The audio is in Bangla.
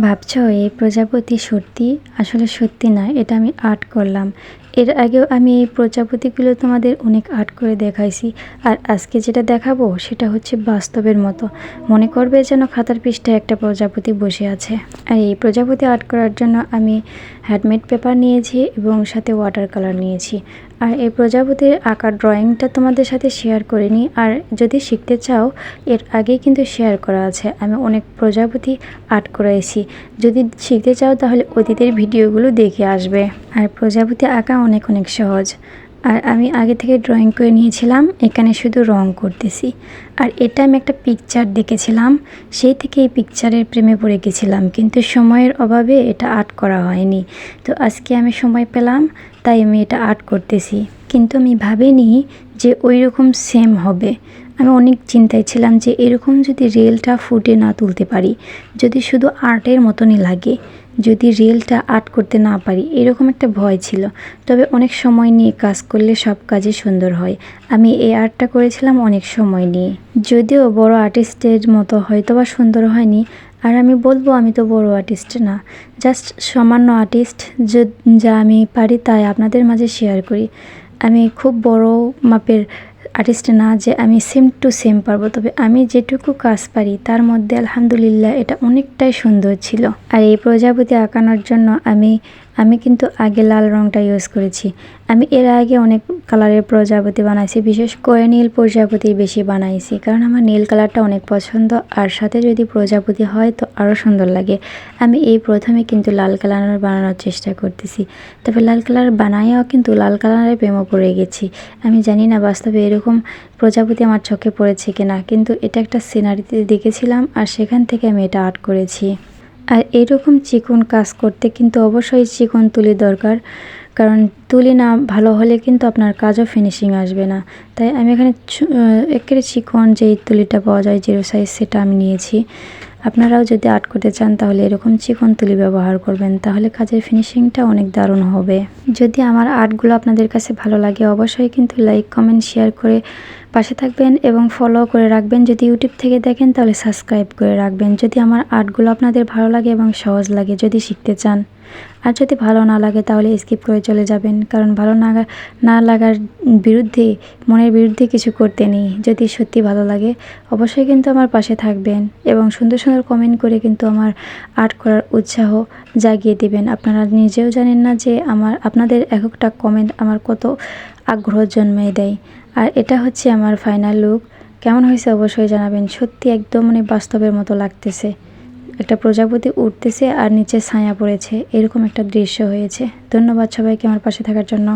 ভাবছ এই প্রজাপতি সত্যি? আসলে সত্যি না, এটা আমি আর্ট করলাম। এর আগেও আমি এই প্রজাপতিগুলো তোমাদের অনেক আর্ট করে দেখাইছি। আর আজকে যেটা দেখাবো, সেটা হচ্ছে বাস্তবের মতো। মনে করবে যেন খাতার পৃষ্ঠায় একটা প্রজাপতি বসে আছে। আর এই প্রজাপতি আর্ট করার জন্য আমি হ্যান্ডমেড পেপার নিয়েছি এবং সাথে ওয়াটার কালার নিয়েছি। আর এই প্রজাপতির আঁকার ড্রয়িংটা তোমাদের সাথে শেয়ার করিনি। আর যদি শিখতে চাও, এর আগেই কিন্তু শেয়ার করা আছে। আমি অনেক প্রজাপতি আর্ট করেছি যদি শিখতে চাও, তাহলে অতীতের ভিডিওগুলো দেখে আসবে। আর প্রজাপতি আঁকা অনেক অনেক সহজ। আর আমি আগে থেকে ড্রয়িং করে নিয়েছিলাম, এখানে শুধু রং করতেছি। আর এটা আমি একটা পিকচার দেখেছিলাম, সেই থেকে এই পিকচারের প্রেমে পড়ে গেছিলাম, কিন্তু সময়ের অভাবে এটা আর্ট করা হয়নি। তো আজকে আমি সময় পেলাম, তাই আমি এটা আর্ট করতেছি। কিন্তু আমি ভাবিনি যে ওই রকম সেম হবে। আমি অনেক চিন্তায় ছিলাম যে এরকম যদি রেলটা ফুটে না তুলতে পারি, যদি শুধু আর্টের মতনই লাগে, যদি রেলটা আর্ট করতে না পারি, এরকম একটা ভয় ছিল। তবে অনেক সময় নিয়ে কাজ করলে সব কাজই সুন্দর হয়। আমি এই আর্টটা করেছিলাম অনেক সময় নিয়ে। যদিও বড় আর্টিস্টের মতো হয়তো বা সুন্দর হয়নি, আর আমি বলব আমি তো বড় আর্টিস্ট না। জাস্ট সামান্য আর্টিস্ট যা আমি পারি তাই আপনাদের মাঝে শেয়ার করি। আমি খুব বড় মাপের আর্টিস্ট না যে আমি সেম টু সেম পারব, তবে আমি যেটুকু কাজ পারি, তার মধ্যে আলহামদুলিল্লাহ এটা অনেকটাই সুন্দর ছিল। আর এই প্রজাপতি আঁকানোর জন্য আমি আমি কিন্তু আগে লাল রঙটা ইউজ করেছি। আমি এর আগে অনেক কালারের প্রজাপতি বানাইছি, বিশেষ করে নীল প্রজাপতি বেশি বানাইছি, কারণ আমার নীল কালারটা অনেক পছন্দ, আর সাথে যদি প্রজাপতি হয় তো আরও সুন্দর লাগে। আমি এই প্রথমে কিন্তু লাল কালার বানানোর চেষ্টা করতেছি। তবে লাল কালার বানাইও কিন্তু লাল কালারের প্রেমও পড়ে গেছি। আমি জানি না বাস্তবে এরকম প্রজাপতি আমার চোখে পড়েছে কিনা, কিন্তু এটা একটা সিনারিতে দেখেছিলাম, আর সেখান থেকে আমি এটা আর্ট করেছি। আর এরকম চিকন কাজ করতে কিন্তু অবশ্যই চিকন তুলি দরকার। কারণ তুলি না ভালো হলে কিন্তু আপনার কাজও ফিনিশিং আসবে না। তাই আমি এখানে একেবারে চিকন যেই তুলিটা পাওয়া যায় জিরো সাইজ সেটা আমি নিয়েছি। আপনারাও যদি আর্ট করতে চান, তাহলে এরকম চিকন তুলি ব্যবহার করবেন, তাহলে কাজের ফিনিশিংটা অনেক দারুণ হবে। যদি আমার আর্টগুলো আপনাদের কাছে ভালো লাগে, অবশ্যই কিন্তু লাইক কমেন্ট শেয়ার করে পাশে থাকবেন এবং ফলো করে রাখবেন। যদি ইউটিউব থেকে দেখেন, তাহলে সাবস্ক্রাইব করে রাখবেন। যদি আমার আর্টগুলো আপনাদের ভালো লাগে এবং সহজ লাগে, যদি শিখতে চান। আর যদি ভালো না লাগে, তাহলে স্কিপ করে চলে যাবেন। কারণ ভালো না না লাগার বিরুদ্ধে, মনের বিরুদ্ধে কিছু করতে নেই। যদি সত্যি ভালো লাগে, অবশ্যই কিন্তু আমার পাশে থাকবেন এবং সুন্দর সুন্দর কমেন্ট করে কিন্তু আমার আর্ট করার উৎসাহ জাগিয়ে দেবেন। আপনারা নিজেও জানেন না যে আমার, আপনাদের এক একটা কমেন্ট আমার কত আগ্রহ জন্মে দেয়। আর এটা হচ্ছে আমার ফাইনাল লুক কেমন হয়েছে অবশ্যই জানাবেন। সত্যি একদম মানে বাস্তবের মতো লাগতেছে। একটা প্রজাপতি উঠতেছে আর নিচে ছায়া পড়েছে। এরকম একটা দৃশ্য হয়েছে। ধন্যবাদ সবাইকে আমার পাশে থাকার জন্য।